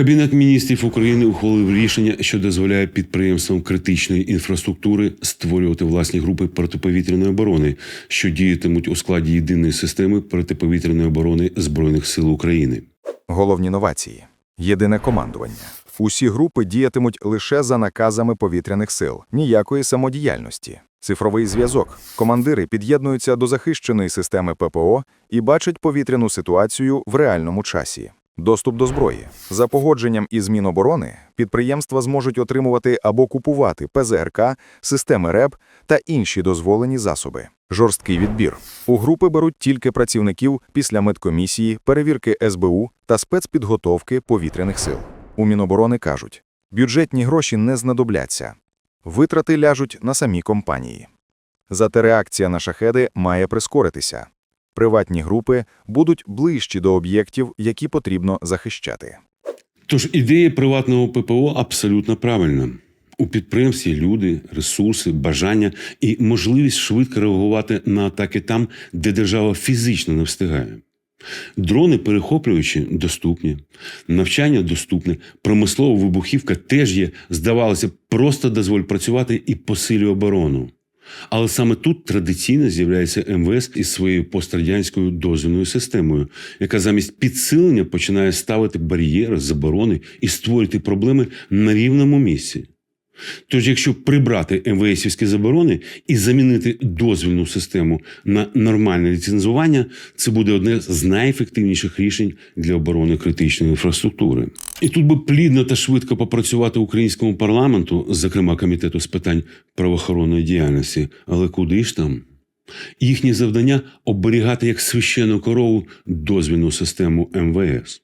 Кабінет міністрів України ухвалив рішення, що дозволяє підприємствам критичної інфраструктури створювати власні групи протиповітряної оборони, що діятимуть у складі єдиної системи протиповітряної оборони Збройних сил України. Головні новації. Єдине командування. Усі групи діятимуть лише за наказами повітряних сил, ніякої самодіяльності. Цифровий зв'язок. Командири під'єднуються до захищеної системи ППО і бачать повітряну ситуацію в реальному часі. Доступ до зброї. За погодженням із Міноборони підприємства зможуть отримувати або купувати ПЗРК, системи РЕБ та інші дозволені засоби. Жорсткий відбір. У групи беруть тільки працівників після медкомісії, перевірки СБУ та спецпідготовки повітряних сил. У Міноборони кажуть, бюджетні гроші не знадобляться. Витрати ляжуть на самі компанії. Зате реакція на шахеди має прискоритися. Приватні групи будуть ближчі до об'єктів, які потрібно захищати. Тож ідея приватного ППО абсолютно правильна. У підприємстві люди, ресурси, бажання і можливість швидко реагувати на атаки там, де держава фізично не встигає. Дрони перехоплюючі доступні, навчання доступне, промислова вибухівка теж є, здавалося, просто дозволь працювати і посилює оборону. Але саме тут традиційно з'являється МВС із своєю пострадянською дозвільною системою, яка замість підсилення починає ставити бар'єри, заборони і створювати проблеми на рівному місці. Тож, якщо прибрати МВСівські заборони і замінити дозвільну систему на нормальне ліцензування, це буде одне з найефективніших рішень для оборони критичної інфраструктури. І тут би плідно та швидко попрацювати українському парламенту, зокрема комітету з питань правоохоронної діяльності, але куди ж там? Їхнє завдання оберігати як священну корову дозвільну систему МВС.